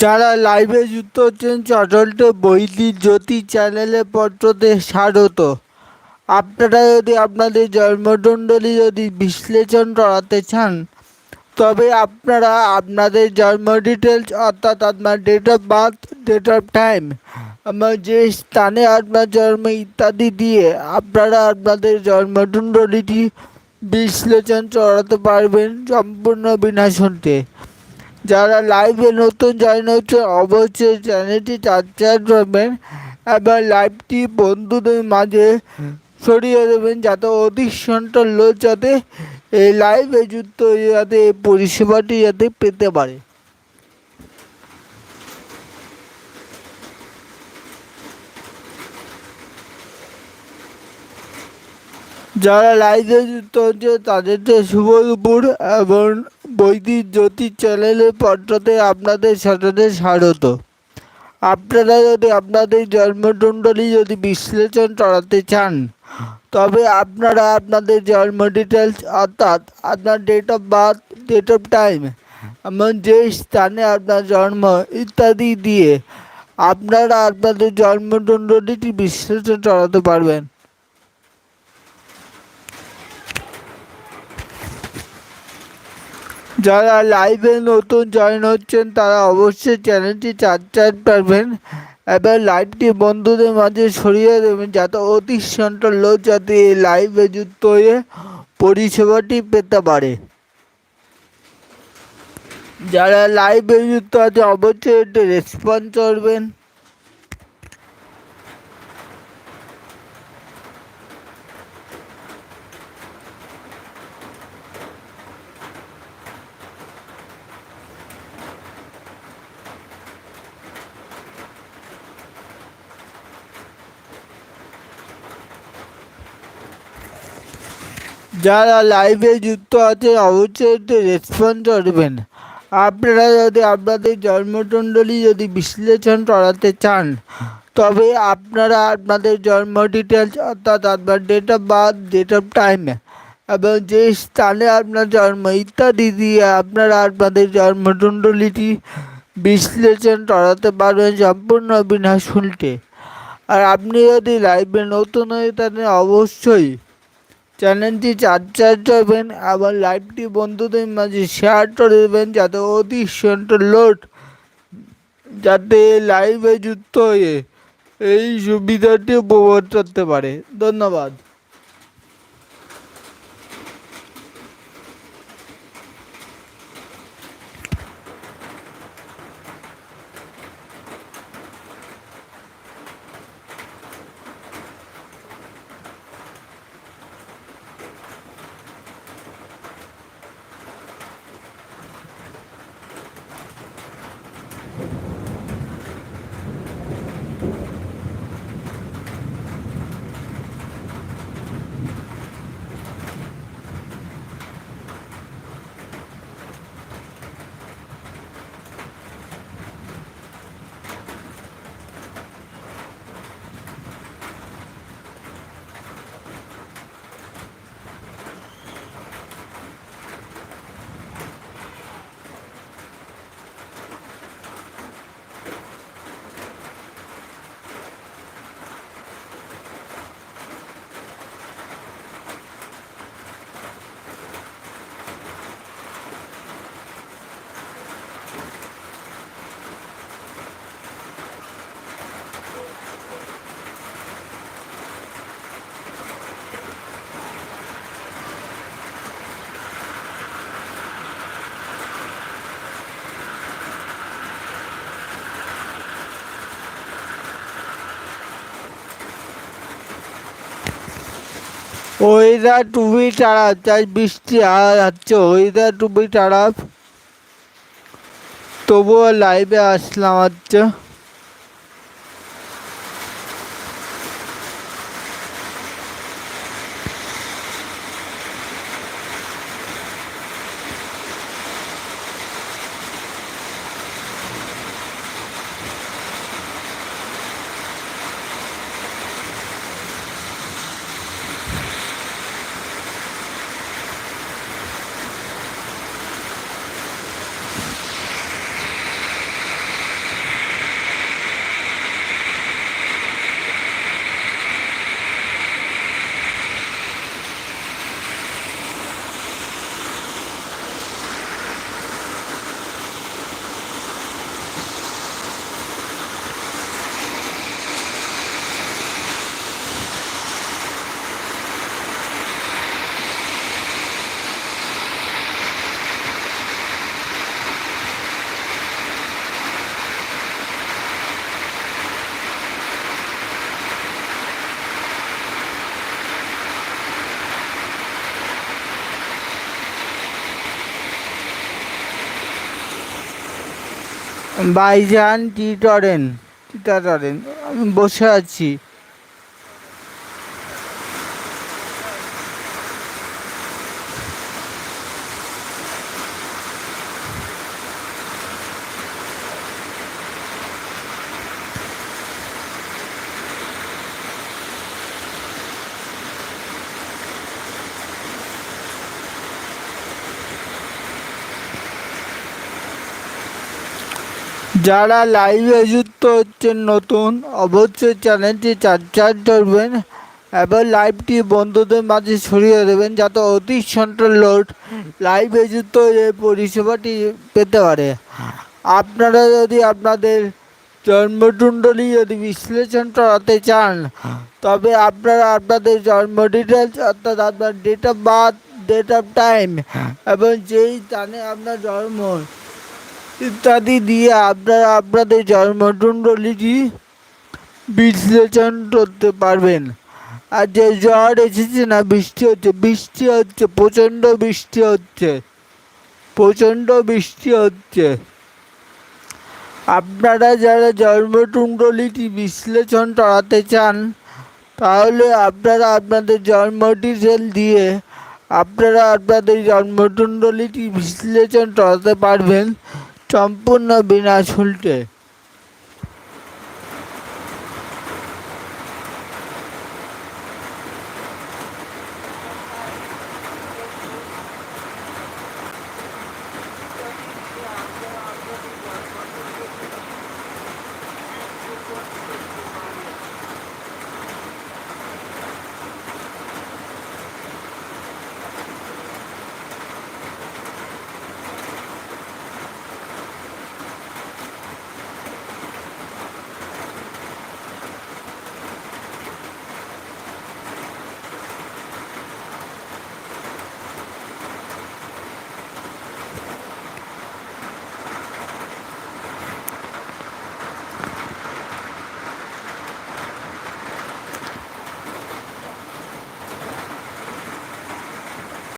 যারা লাইভে যুক্ত হচ্ছেন চটলটে বৈদি জ্যোতি চ্যানেলে পত্রতে স্বাগত। আপনারা যদি আপনাদের জন্মকুণ্ডলী যদি বিশ্লেষণ করাতে চান, তবে আপনারা আপনাদের জন্ম ডিটেলস অর্থাৎ আপনার date of birth date of time আমার যে স্থানে আপনার জন্ম ইত্যাদি দিয়ে আপনারা আপনাদের জন্মকুণ্ডলীটি বিশ্লেষণ করাতে পারবেন সম্পূর্ণ বিনা শুনতে যারা লাইভে নতুন জয়েন হচ্ছে অবশ্যই চ্যানেলটি সাবস্ক্রাইব করবেন এবার লাইভটি বন্ধুদের মাঝে ছড়িয়ে দেবেন যাতে অধিক সন্তান লোক যাতে এই লাইভে যুক্ত যাতে এই পরিষেবাটি যাতে পেতে পারে। যারা লাইভে যুক্ত হচ্ছে তাদেরকে শুভ দুপুর এবং বৈদিক জ্যোতি চ্যানেলের পত্রতে আপনাদের সাথে স্বাগত। আপনারা যদি আপনাদের জন্মকুণ্ডলী যদি বিশ্লেষণ করাতে চান, তবে আপনারা আপনাদের জন্ম ডিটেলস অর্থাৎ আপনার date of birth date of time এমন যে স্থানে আপনার জন্ম ইত্যাদি দিয়ে আপনারা আপনাদের জন্মকুণ্ডলীটি বিশ্লেষণ করাতে পারবেন। যারা লাইভে নতুন জয়েন হচ্ছেন, তারা অবশ্যই চ্যানেলটি সাবস্ক্রাইব করবেন। এবার লাইভটি বন্ধুদের মাঝে ছড়িয়ে দেবেন, যাতে অতি সংখ্যক লোক যাতে এই লাইভে যুক্ত হয়ে পরিষেবাটি পেতে পারে। যারা লাইভে যুক্ত আছে, অবশ্যই একটু রেসপন্স করবেন। যারা লাইভে যুক্ত আছে অবশ্যই একটু রেসপন্স করবেন। আপনারা যদি আপনাদের জন্মকুণ্ডলী যদি বিশ্লেষণ করাতে চান, তবে আপনারা আপনাদের জন্ম ডিটেলস অর্থাৎ আপনার date of birth date of time এবং যে স্থানে আপনার জন্ম ইত্যাদি দিয়ে আপনারা আপনাদের জন্মকুণ্ডলীটি বিশ্লেষণ করাতে পারবেন সম্পূর্ণ বিনা শুল্কে আর আপনি যদি লাইভে নতুন হয়ে থাকেন, অবশ্যই চ্যানেলটি সাবস্ক্রাইব করবেন, আবার লাইভটি বন্ধুদের মাঝে শেয়ার করে দেবেন যাতে অতি লোড, যাতে লাইভে যুক্ত হয়ে এই সুবিধাটি উপভোগ করতে পারে। ধন্যবাদ। ওয়েদার টুবি খারাপ তাই বৃষ্টি যাচ্ছে ওয়েদার টুবি খারাপ তবুও লাইভে আসলাম হচ্ছে ভাইজান টিটরেন টিটাটরেন টিটা টরেন আমি বসে আছি। যারা লাইভে যুক্ত হচ্ছেন নতুন অবশ্যই চ্যানেলটি সাবস্ক্রাইব করবেন এবং লাইভটি বন্ধুদের মাঝে ছড়িয়ে দেবেন যাতে অতি সন্ট্রোল লোড লাইভে যুক্ত হয়ে পরিষেবাটি পেতে পারে। আপনারা যদি আপনাদের জন্মকুণ্ডলী যদি বিশ্লেষণ করাতে চান তবে আপনারা আপনাদের জন্ম ডিটেলস অর্থাৎ আপনার date of birth date of time এবং যেই স্থানে আপনার জন্ম ইত্যাদি দিয়ে আপনারা আপনাদের জন্মকুণ্ডলীটি বিশ্লেষণ করতে পারবেন। আর যে জ্বর এসেছে না, বৃষ্টি হচ্ছে বৃষ্টি হচ্ছে, প্রচণ্ড বৃষ্টি হচ্ছে, প্রচণ্ড বৃষ্টি হচ্ছে। আপনারা যারা জন্মকুণ্ডলীটি বিশ্লেষণ করাতে চান, তাহলে আপনারা আপনাদের জন্ম ডিটেল দিয়ে আপনারা আপনাদের জন্মকুণ্ডলীটি বিশ্লেষণ করাতে পারবেন। সম্পূর্ণ বিনা শুল্কে